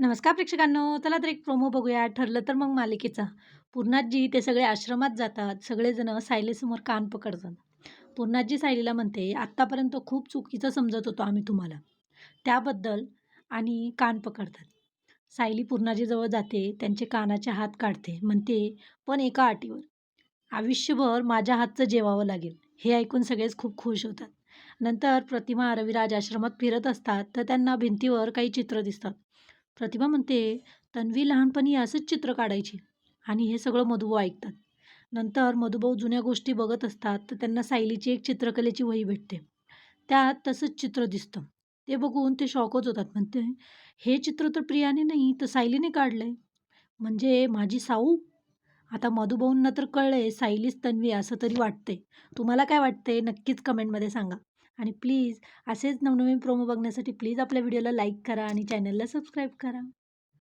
नमस्कार प्रेक्षकांनो चला तर एक प्रोमो बघूया. ठरलं तर मग मालिकेचा. पूर्णाजी ते सगळे आश्रमात जातात. सगळेजण सायलीसमोर कान पकडतात. पूर्णाजी सायलीला म्हणते आत्तापर्यंत खूप चुकीचं समजत होतो आम्ही तुम्हाला. त्याबद्दल आणि कान पकडतात. सायली पूर्णाजीजवळ जाते त्यांचे कानाचे हात काढते. म्हणते पण एका अटीवर. आयुष्यभर माझ्या हातचं जेवावं लागेल. हे ऐकून सगळेच खूप खुश होतात. नंतर प्रतिमा रविराज आश्रमात फिरत असतात तर त्यांना भिंतीवर काही चित्र दिसतात. प्रतिभा म्हणते तन्वी लहानपणी असंच चित्र काढायची आणि हे सगळं मधुभाऊ ऐकतात. नंतर मधुभाऊ जुन्या गोष्टी बघत असतात तर त्यांना सायलीची एक चित्रकलेची वही भेटते. त्यात तसंच चित्र दिसतं. ते बघून ते शॉकच होतात. म्हणते हे चित्र तर प्रियाने नाही तर सायलीने काढलं आहे म्हणजे माझी साऊ? आता मधुभाऊंना तर कळलं आहे सायलीच तन्वी असं तरी वाटते तुम्हाला काय वाटते नक्कीच कमेंटमध्ये सांगा. आणि प्लीज असेच नवनवीन प्रोमो बघण्यासाठी प्लीज आपल्या व्हिडिओला लाईक करा आणि चॅनलला सबस्क्राईब करा.